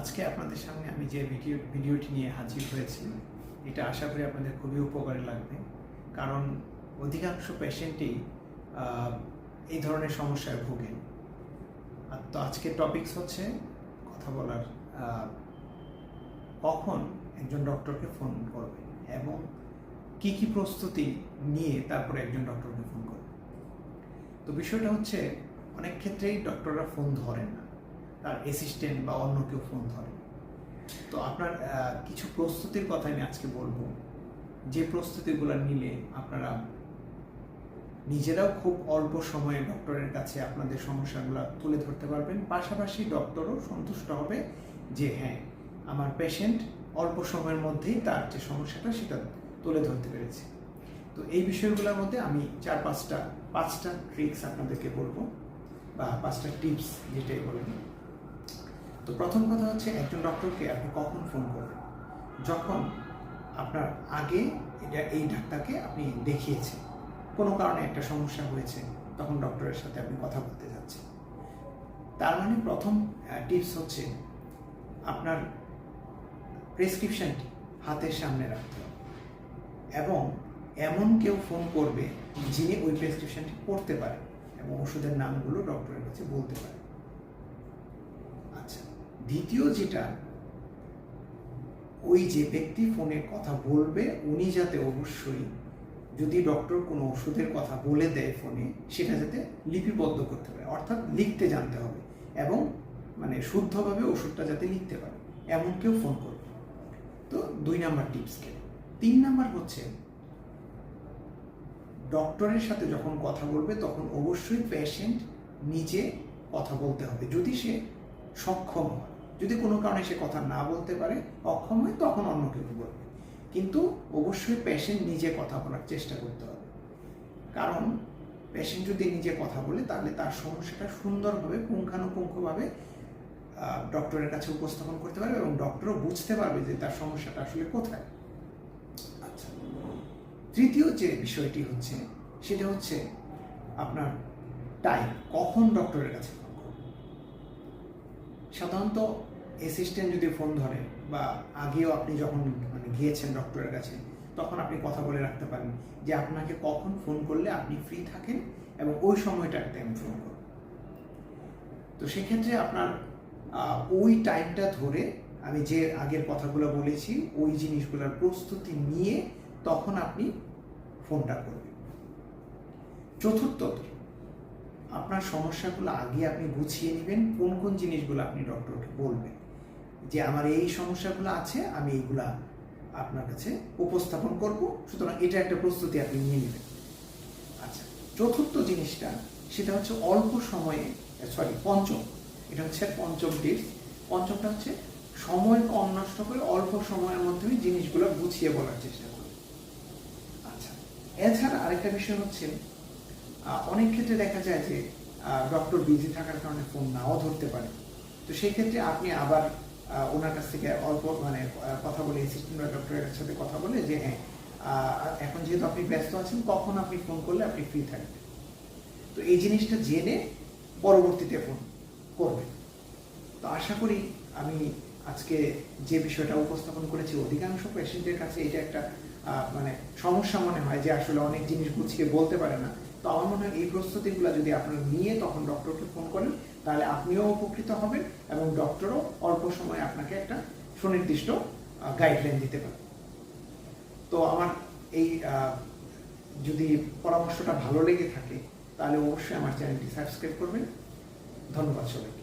আজকে আপনাদের সামনে আমি যে ভিডিও, ভিডিওটি নিয়ে হাজির হয়েছি, এটা আশা করি আপনাদের খুবই উপকারে লাগবে। কারণ অধিকাংশ পেশেন্টই এই ধরনের সমস্যায় ভোগেন। আর তো আজকের টপিকস হচ্ছে কথা বলার কখন একজন ডক্টরকে ফোন করবে এবং কি কি প্রস্তুতি নিয়ে তারপরে একজন ডক্টরকে ফোন করবে। তো বিষয়টা হচ্ছে, অনেক ক্ষেত্রেই ডক্টররা ফোন ধরেন না। তার অ্যাসিস্ট্যান্ট বা অন্য কেউ ফোন ধরে। তো আপনার কিছু প্রস্তুতির কথা আমি আজকে বলব। যে প্রস্তুতিগুলো নিলে আপনারা নিজেরাও খুব অল্প সময়ে ডক্টরের কাছে আপনাদের সমস্যাগুলো তুলে ধরতে পারবেন। পাশাপাশি ডক্টরও সন্তুষ্ট হবে যে হ্যাঁ আমার পেশেন্ট অল্প সময়ের মধ্যেই তার যে সমস্যাটা সেটা তুলে ধরতে পেরেছে। তো এই বিষয়গুলোর মধ্যে আমি চার পাঁচটা পাঁচটা ট্রিক্স আপনাদেরকে বলব বা পাঁচটা টিপস যেটাই বলেন। তো প্রথম কথা হচ্ছে একজন ডক্টরকে আপনি কখন ফোন করবেন? যখন আপনার আগে এটা, এই ডাক্তারকে আপনি দেখিয়েছেন, কোনো কারণে একটা সমস্যা হয়েছে, তখন ডক্টরের সাথে আপনি কথা বলতে যাচ্ছেন। তার মানে প্রথম টিপস হচ্ছে আপনার প্রেসক্রিপশনটি হাতের সামনে রাখতে হবে। এবং এমন কেউ ফোন করবে যিনি ওই প্রেসক্রিপশনটি পড়তে পারে এবং ওষুধের নামগুলো ডক্টরের কাছে বলতে পারে দ্বিতীয় যেটা, ওই যে ব্যক্তি ফোনে কথা বলবে, উনি যাতে অবশ্যই যদি ডক্টর কোনো ওষুধের কথা বলে দেয় ফোনে, সেটা যাতে লিপিবদ্ধ করতে পারে, অর্থাৎ লিখতে জানতে হবে এবং মানে শুদ্ধভাবে ওষুধটা যাতে লিখতে পারে, এমন কেউ ফোন করবে তো দুই নাম্বার টিপস কে। তিন নাম্বার হচ্ছে ডক্টরের সাথে যখন কথা বলবে, তখন অবশ্যই পেশেন্ট নিজে কথা বলতে হবে। যদি সে সক্ষম হয় যদি কোনো কারণে সে কথা না বলতে পারে, অক্ষম হয় তখন অন্য কেউ বলবে। কিন্তু অবশ্যই পেশেন্ট নিজে কথা বলার চেষ্টা করতে হবে। কারণ পেশেন্ট যদি নিজে কথা বলে, তাহলে তার সমস্যাটা সুন্দরভাবে, পুঙ্খানুপুঙ্খভাবে ডক্টরের কাছে উপস্থাপন করতে পারবে এবং ডক্টরও বুঝতে পারবে যে তার সমস্যাটা আসলে কোথায়। আচ্ছা। তৃতীয় যে বিষয়টি হচ্ছে, সেটা হচ্ছে আপনার টাইম কখন ডক্টরের কাছে সাধারণত অ্যাসিস্ট্যান্ট যদি ফোন ধরে বা আগেও আপনি যখন মানে গিয়েছেন ডক্টরের কাছে, তখন আপনি কথা বলে রাখতে পারেন যে আপনাকে কখন ফোন করলে আপনি ফ্রি থাকেন এবং ওই সময়টাতে আমি ফোন করব তো সেক্ষেত্রে আপনার ওই টাইমটা ধরে আমি যে আগের কথাগুলো বলেছি, ওই জিনিসগুলোর প্রস্তুতি নিয়ে তখন আপনি ফোনটা করবেন। চতুর্থত আপনার সমস্যাগুলো আগে আপনি গুছিয়ে নেবেন, কোন কোন জিনিসগুলো আপনি ডক্টরকে বলবেন, যে আমার এই সমস্যাগুলো আছে, আমি এইগুলা আপনার কাছে উপস্থাপন করব, সুতরাং এটা একটা প্রস্তুতি আপনি নিয়ে নেবেন। আচ্ছা চতুর্থ জিনিসটা, সেটা হচ্ছে অল্প সময়ে সরি পঞ্চম, এটা হচ্ছে পঞ্চম টিপস পঞ্চমটা হচ্ছে সময় কম নষ্ট করে অল্প সময়ের মধ্যে জিনিসগুলো গুছিয়ে বলার চেষ্টা করুন আচ্ছা এছাড়া আরেকটা বিষয় হচ্ছে অনেক ক্ষেত্রে দেখা যায় যে ডক্টর বিজি থাকার কারণে ফোন নাও ধরতে পারে। তো সেই ক্ষেত্রে আপনি আবার ওনার কাছ থেকে অল্প মানে কথা বলে অ্যাসিস্ট্যান্ট ডক্টরের সাথে কথা বলে যে হ্যাঁ এখন যেহেতু আপনি ব্যস্ত আছেন, কখন আপনি ফোন করলে আপনি ফ্রি থাকবেন? তো এই জিনিসটা জেনে পরবর্তীতে ফোন করবেন। তো আশা করি আমি আজকে যে বিষয়টা উপস্থাপন করেছি, অধিকাংশ পেশেন্টের কাছে এটা একটা মানে সমস্যা মনে হয় যে আসলে অনেক জিনিস গুছিয়ে বলতে পারে না। তো আমার মনে হয় এই প্রস্তুতিগুলো যদি আপনারা নিয়ে তখন ডক্টরকে ফোন করেন, তাহলে আপনিও উপকৃত হবেন এবং ডক্টরও অল্প সময়ে আপনাকে একটা সুনির্দিষ্ট গাইডলাইন দিতে পারে তো আমার এই যদি পরামর্শটা ভালো লেগে থাকে, তাহলে অবশ্যই আমার চ্যানেলটি সাবস্ক্রাইব করবেন। ধন্যবাদ সবাইকে।